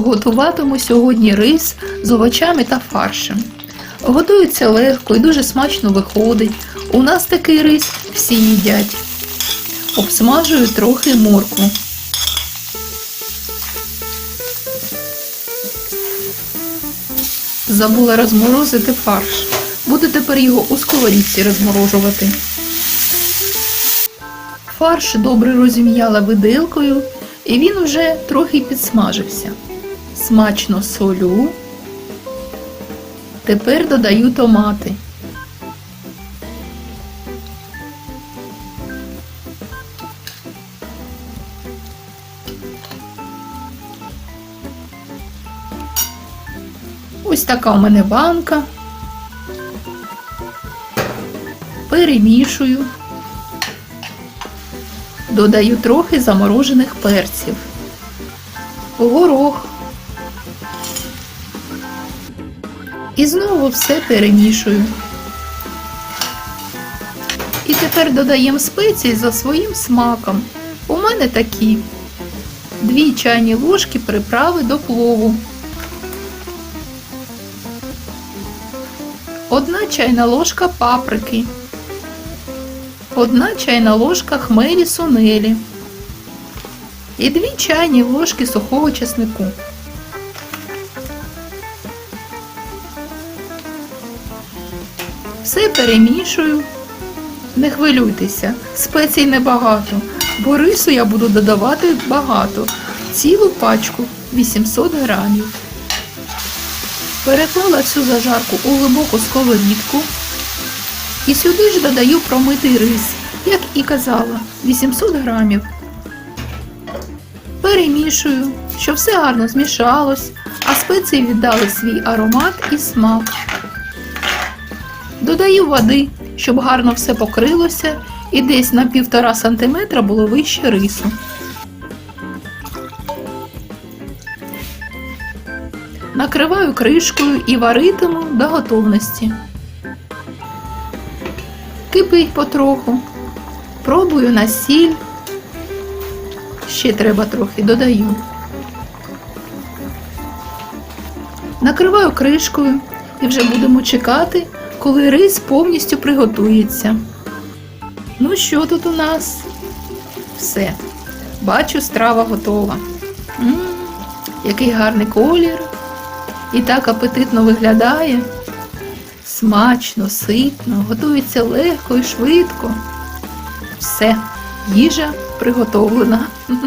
Готуватиму сьогодні рис з овочами та фаршем. Готується легко і дуже смачно виходить. У нас такий рис всі їдять. Обсмажую трохи моркву. Забула розморозити фарш. Буду тепер його у сковорідці розморожувати. Фарш добре розім'яла виделкою, і він вже трохи підсмажився. Смачно солю. Тепер додаю томати. Ось така у мене банка. Перемішую. Додаю трохи заморожених перців. Горох. І знову все перемішую. І тепер додаємо спеції за своїм смаком. У мене такі. Дві чайні ложки приправи до плову. Одна чайна ложка паприки. Одна чайна ложка хмелі сунелі. І дві чайні ложки сухого чеснику. Все перемішую. Не хвилюйтеся, спецій небагато, бо рису я буду додавати багато, цілу пачку 800 грамів. Переклала цю зажарку у глибоку сковорідку і сюди ж додаю промитий рис, як і казала, 800 грамів. Перемішую, щоб все гарно змішалось, а спеції віддали свій аромат і смак. Додаю води, щоб гарно все покрилося і десь на півтора сантиметра було вище рису. Накриваю кришкою і варитиму до готовності. Кипить потроху. Пробую на сіль. Ще треба трохи додаю. Накриваю кришкою і вже будемо чекати, коли рис повністю приготується. Ну що тут у нас? Все. Бачу, страва готова. м який гарний колір. І так апетитно виглядає. Смачно, ситно, готується легко і швидко. Все, їжа приготовлена.